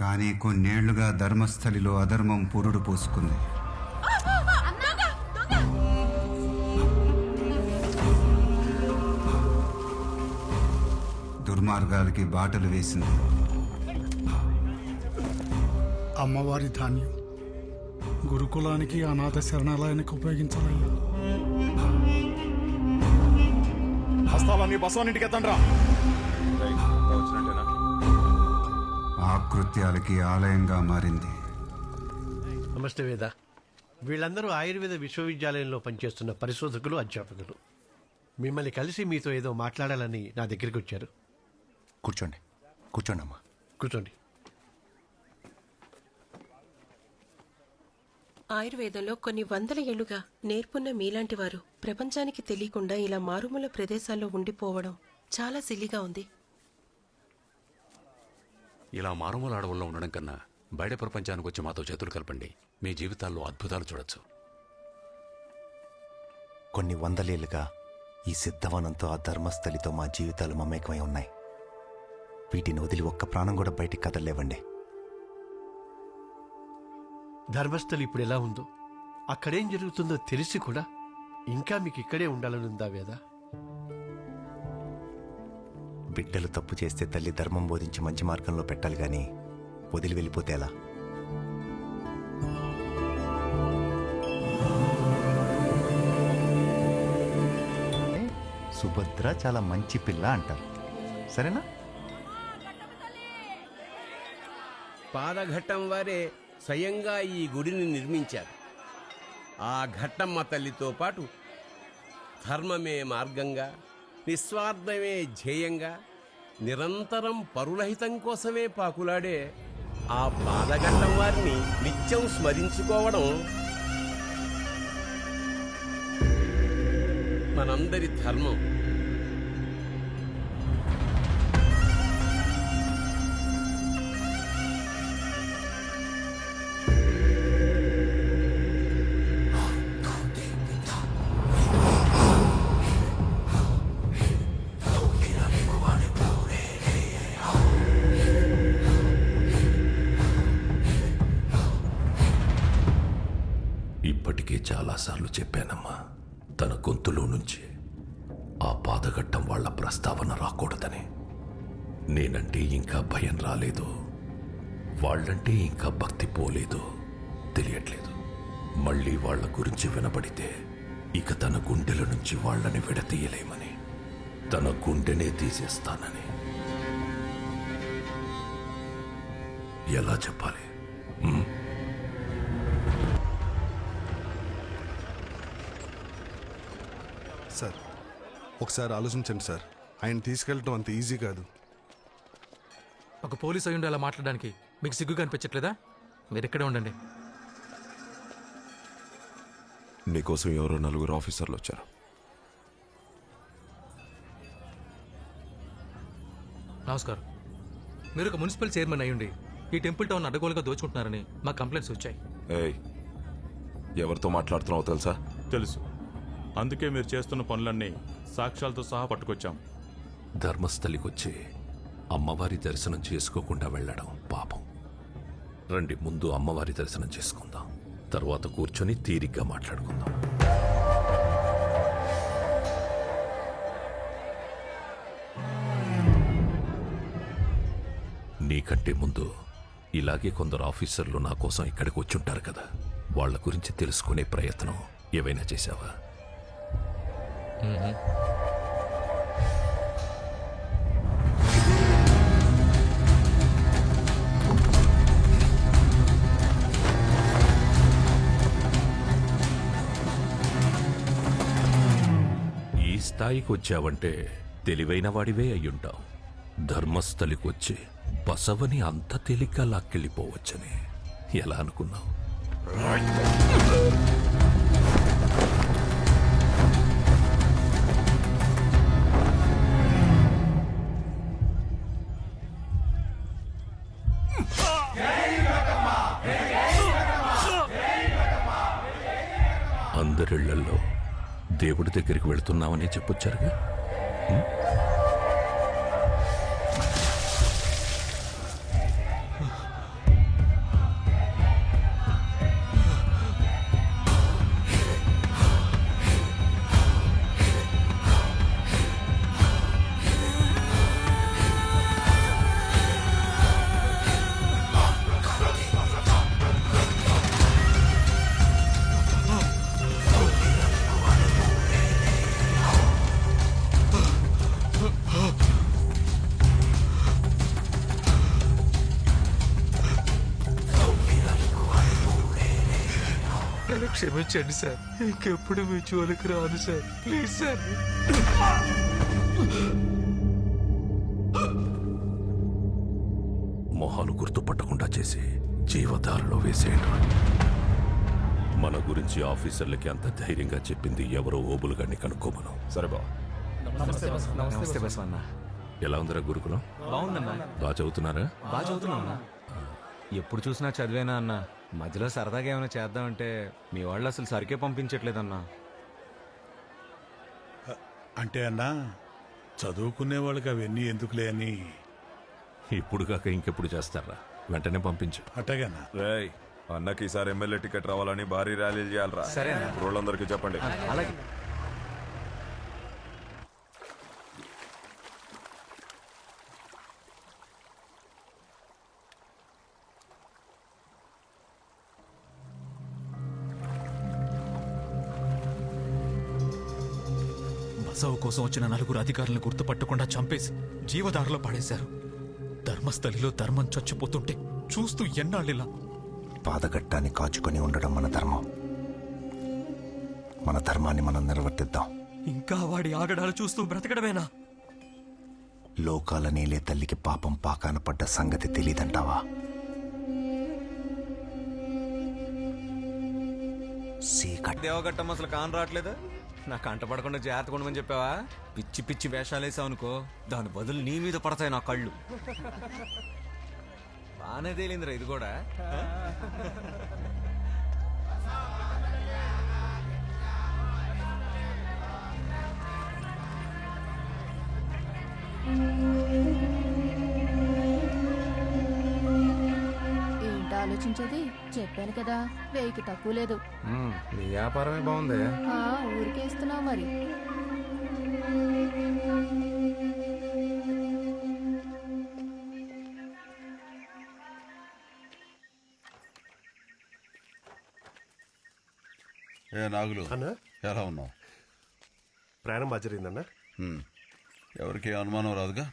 కానీ కొన్నేళ్ళుగా ధర్మస్థలిలో అధర్మం పురుడు పోసుకుంది. దుర్మార్గాలకి బాటలు వేసింది. అమ్మవారి ధాన్యం. గురుకులానికి అనాథ శరణాలయానికి ఉపయోగించాలయ్యా హస్తాలన్నీ బసవన్నింటికి ఎత్తండ్రా. ఆకృత్యాలకి ఆలయంగా మారింది. నమస్తే వేద. వీళ్ళందరూ ఆయుర్వేద విశ్వవిద్యాలయంలో పనిచేస్తున్న పరిశోధకులు అధ్యాపకులు. మిమ్మల్ని కలిసి మీతో ఏదో మాట్లాడాలని నా దగ్గరికి వచ్చారు. కూర్చోండి. కూర్చోండి అమ్మా. కూర్చోండి. ఆయుర్వేదంలో కొన్ని వందల ఏళ్ళుగా నేర్పున్న మీలాంటి వారు ప్రపంచానికి తెలియకుండా ఇలా మారుమూల ప్రదేశాల్లో ఉండిపోవడం చాలా సిల్లిగా ఉంది. ఇలా మారుమూల అడవుల్లో ఉండడం కన్నా బయట ప్రపంచానికి వచ్చి మాతో చేతులు కలపండి. మీ జీవితాల్లో అద్భుతాలు చూడొచ్చు. కొన్ని వందలేళ్ళుగా ఈ సిద్ధవనంతో ఆ ధర్మస్థలితో మా జీవితాలు మమేకమై ఉన్నాయి. వీటిని వదిలి ఒక్క ప్రాణం కూడా బయటికి కదలలేవండి. ధర్మస్థలి ఇప్పుడు ఎలా ఉందో అక్కడేం జరుగుతుందో తెలిసి కూడా ఇంకా మీకు ఇక్కడే ఉండాలని ఉందా వేద? బిడ్డలు తప్పు చేస్తే తల్లి ధర్మం బోధించి మంచి మార్గంలో పెట్టాలి గాని వదిలి వెళ్ళిపోతే ఎలా? సుభద్ర చాలా మంచి పిల్ల అంటారు. సరేనా? పాదఘట్టం వారే స్వయంగా ఈ గుడిని నిర్మించారు. ఆ ఘట్టమ్మ తల్లితో పాటు ధర్మమే మార్గంగా నిస్వార్థమే ధ్యేయంగా నిరంతరం పరులహితం కోసమే పాకులాడే ఆ బాధగట్టం వారిని నిత్యం స్మరించుకోవడం మనందరి ధర్మం. చెప్పానమ్మా తన గొంతులో నుంచి ఆ పాదఘట్టం వాళ్ళ ప్రస్తావన రాకూడదని. నేనంటే ఇంకా భయం రాలేదు వాళ్ళంటే ఇంకా భక్తి పోలేదు తెలియట్లేదు. మళ్ళీ వాళ్ళ గురించి వినబడితే ఇక తన గుండెల నుంచి వాళ్ళని విడతీయలేమని తన గుండెనే తీసేస్తానని. ఎలా చెప్పాలి సార్ ఒకసారి ఆలోచించండి సార్. ఆయన తీసుకెళ్ళటం అంత ఈజీ కాదు. ఒక పోలీస్ అయ్యుండి అలా మాట్లాడడానికి మీకు సిగ్గు కనిపించట్లేదా మీరు ఇక్కడే ఉండండి. నీకోసం ఎవరో నలుగురు ఆఫీసర్లు వచ్చారు. నమస్కారం. మీరు ఒక మున్సిపల్ చైర్మన్ అయ్యుండి ఈ టెంపుల్ టౌన్ అడ్డగోలుగా దోచుకుంటున్నారని మా కంప్లైంట్స్ వచ్చాయి. ఏయ్ ఎవరితో మాట్లాడుతున్నావో తెలుసా? తెలుసు. అందుకే మీరు చేస్తున్న పనులన్నీ సాక్ష్యాలతో సహా పట్టుకొచ్చాం. ధర్మస్థలికొచ్చి అమ్మవారి దర్శనం చేసుకోకుండా వెళ్ళడం పాపం. రండి ముందు అమ్మవారి దర్శనం చేసుకుందాం. తర్వాత కూర్చొని తీరిగ్గా మాట్లాడుకుందాం. నీకంటే ముందు ఇలాగే కొందరు ఆఫీసర్లు నా కోసం ఇక్కడికి వచ్చుంటారు కదా. వాళ్ళ గురించి తెలుసుకునే ప్రయత్నం ఏవైనా చేశావా? ఈ స్థాయికి వచ్చావంటే తెలివైన వాడివే అయ్యుంటావు. ధర్మస్థలికొచ్చి బసవని అంత తేలిగ్గా లాక్కెళ్ళిపోవచ్చని. ఎలా అనుకున్నావు? అందరిళ్ళలో దేవుడి దగ్గరికి వెళుతున్నామని చెప్పొచ్చారుగా? క్షమించండి సార్. ఇంకెప్పుడు మీ జోలికి రాను సార్. Please sir. మొహాలు గుర్తుపట్టకుండా చేసి జీవధారలో వేసేయండి. మన గురించి ఆఫీసర్లకి అంత ధైర్యంగా చెప్పింది ఎవరో ఓబులుగాన్ని కనుక్కోమను. సరే బా నమస్తే ఎలా ఉందిరా గురుకులం? బాగుందన్నా. బాగా చదువుతున్నారా? బాగా చదువుతున్నా ఎప్పుడు చూసినా చదివేనా అన్న? మధ్యలో సరదాగా ఏమైనా చేద్దామంటే మీ వాళ్ళు అసలు సరికే పంపించట్లేదన్నా. అంటే అన్నా చదువుకునే వాళ్ళకి అవన్నీ ఎందుకులే అని. ఇప్పుడు కాక ఇంకెప్పుడు చేస్తారా? వెంటనే పంపించు. అట్టగన్నా రేయ్ అన్నకి ఈసారి ఎమ్మెల్యే టికెట్ రావాలని భారీ ర్యాలీలు చేయాలరా. సరే అన్న. రోజులందరికీ చెప్పండి అలాగే. బసవ కోసం వచ్చిన నలుగురు అధికారులను గుర్తుపట్టకుండా చంపేసి జీవదారిలో పడేశారు. ధర్మస్థలిలో ధర్మం చచ్చిపోతుంటే చూస్తూ ఎన్నాళ్ళిలా? పాదగట్టాన్ని కాచుకొని ఉండడం మన ధర్మం. మన ధర్మాన్ని మనం నిర్వర్తిద్దాం. ఇంకా వాడి ఆగడాలు చూస్తూ బ్రతకడమేనా? లోకాల నేలే తల్లికి పాపం పాకాన పడ్డ సంగతి తెలీదంటావా? సీకట్ దేవగట్టం అసలు కాన్ రావట్లేదు నా కంట పడకుండా జాగ్రత్త ఉండమని చెప్పావా? పిచ్చి పిచ్చి వేషాలు వేసావనుకో దాని బదులు నీ మీద పడతాయి నా కళ్ళు. బానే తేలిందిరా ఇది కూడా. ఏంటి ఆలోచించేది చెప్పాను కదా వెయ్యికి తక్కువ లేదు. నీ వ్యాపారమే బాగుంది. ఆ, ఊరికే ఇస్తున్నావు మరి. ఏ నాగులు. అన్నా? ఎలా ఉన్నావు? ప్రయాణం బాగా జరిగిందన్నా? ఎవరికి అనుమానం రాదుగా?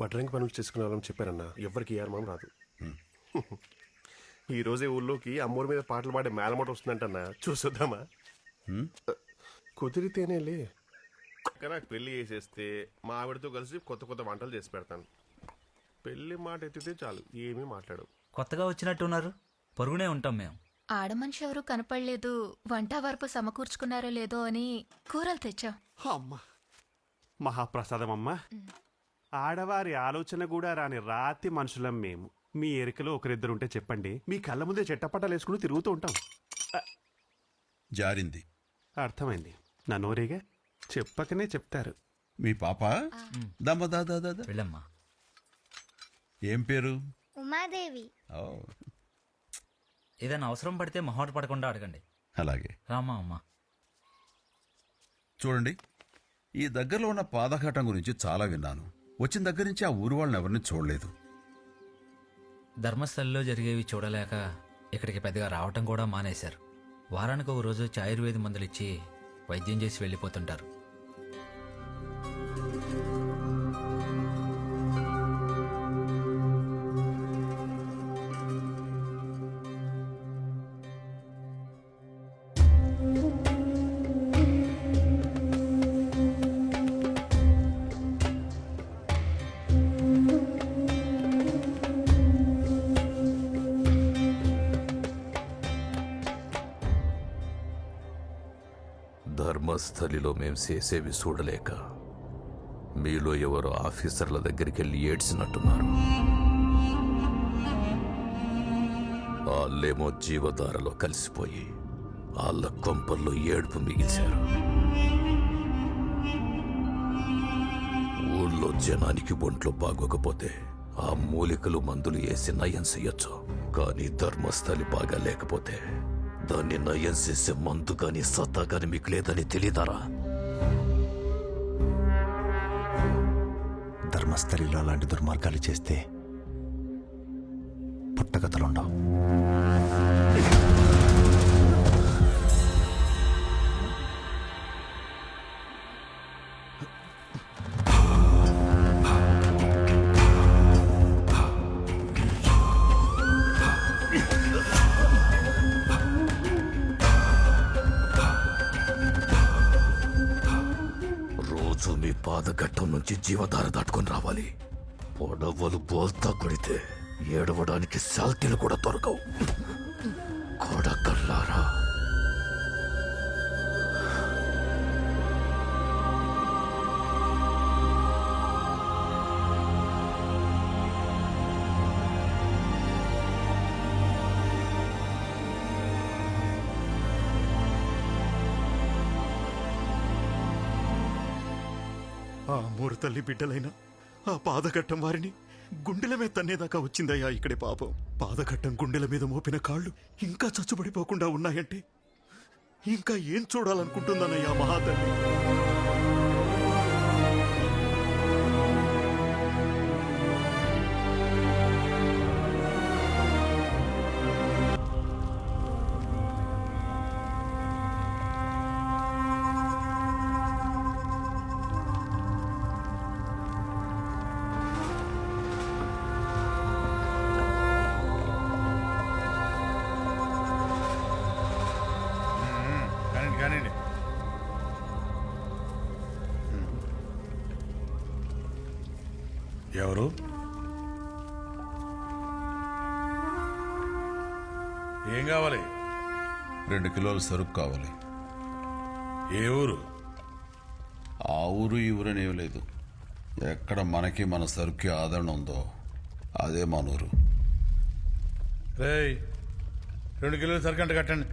వడ్రంగి పనులు చేసుకునే వాళ్ళని చెప్పారన్నా ఎవరికి ఏ అనుమానం రాదు. ఈ రోజే ఊళ్ళోకి అమ్మోరి మీద పాటలు పాడే మేలమోట వస్తుందంటన్నా. చూసొద్దామా? కుదిరితేనేలే. నాకు పెళ్ళి చేసేస్తే మా ఆవిడతో కలిసి కొత్త కొత్త వంటలు చేసి పెడతాను. పెళ్ళి మాట ఎత్తితే చాలు ఏమీ మాట్లాడు కొత్తగా వచ్చినట్టున్నారు. పొరుగునే ఉంటాం మేము. ఆడ మనిషి ఎవరు కనపడలేదు. వంట వరపు సమకూర్చుకున్నారో లేదో అని కూరలు తెచ్చాం. అమ్మ మహాప్రసాదం అమ్మ. ఆడవారి ఆలోచన కూడా రాని రాతి మనుషులం మేము. మీ ఎరికలో ఒకరిద్దరుంటే చెప్పండి. మీ కళ్ళ ముందే చెట్టపట్టాలు వేసుకుని తిరుగుతూ ఉంటాం. జారింది. అర్థమైంది. నా నోరేగా? చెప్పకనే చెప్తారు. మీ పాప? దమ్మ దాదా దాదా వెళ్ళమ్మా. ఏం పేరు? ఉమాదేవి. ఓ, ఏదైనా అవసరం పడితే మొహమాట పడకుండా అడగండి. అలాగే. రామా అమ్మా. చూడండి ఈ దగ్గరలో ఉన్న పాదఘాటం గురించి చాలా విన్నాను. వచ్చిన దగ్గర నుంచి ఆ ఊరు వాళ్ళని ఎవరిని చూడలేదు. ధర్మస్థలిలో జరిగేవి చూడలేక ఇక్కడికి పెద్దగా రావటం కూడా మానేశారు. వారానికి ఒక రోజు వచ్చి ఆయుర్వేద మందులు ఇచ్చి వైద్యం చేసి వెళ్ళిపోతుంటారు. ధర్మస్థలిలో మేం చేసేవి చూడలేక మీలో ఎవరో ఆఫీసర్ల దగ్గరికి వెళ్ళి ఏడ్చినట్టున్నారు. వాళ్ళేమో జీవధారలో కలిసిపోయి వాళ్ళ కొంపల్లో ఏడుపు మిగిల్చారు. ఊళ్ళో జనానికి ఒంట్లో బాగోకపోతే ఆ మూలికలు మందులు వేసి నయం చెయ్యొచ్చు. కానీ ధర్మస్థలి బాగా లేకపోతే దాన్ని నయం చేసే మందు కానీ సత్తా కానీ మీకు లేదని తెలియదారా ధర్మస్థలిలో అలాంటి దుర్మార్గాలు చేస్తే పుట్టగతలుండవు. రోజు మీ పాదఘట్టం నుంచి జీవధార దాటుకొని రావాలి. పొడవలు బోల్తా కొడితే ఏడవడానికి శాల్తీలు కూడా దొరకవు. కూడా కల్లారా ఆ మూడు తల్లి బిడ్డలైన ఆ పాదఘట్టం వారిని గుండెల మీద తన్నేదాకా వచ్చిందయ్యా ఇక్కడే పాపం. పాదఘట్టం గుండెల మీద మోపిన కాళ్ళు ఇంకా చచ్చుబడిపోకుండా ఉన్నాయంటే ఇంకా ఏం చూడాలనుకుంటుందన్నయ్యా మహాతల్లి? కానండి ఎవరు? ఏం కావాలి? రెండు కిలోల సరుకు కావాలి. ఏ ఊరు? ఆ ఊరు ఈ ఊరు అనేవి లేదు. ఎక్కడ మనకి మన సరుకు ఆదరణ ఉందో అదే మన ఊరు. రేయ్ రెండు కిలోలు సరికంట కట్టండి.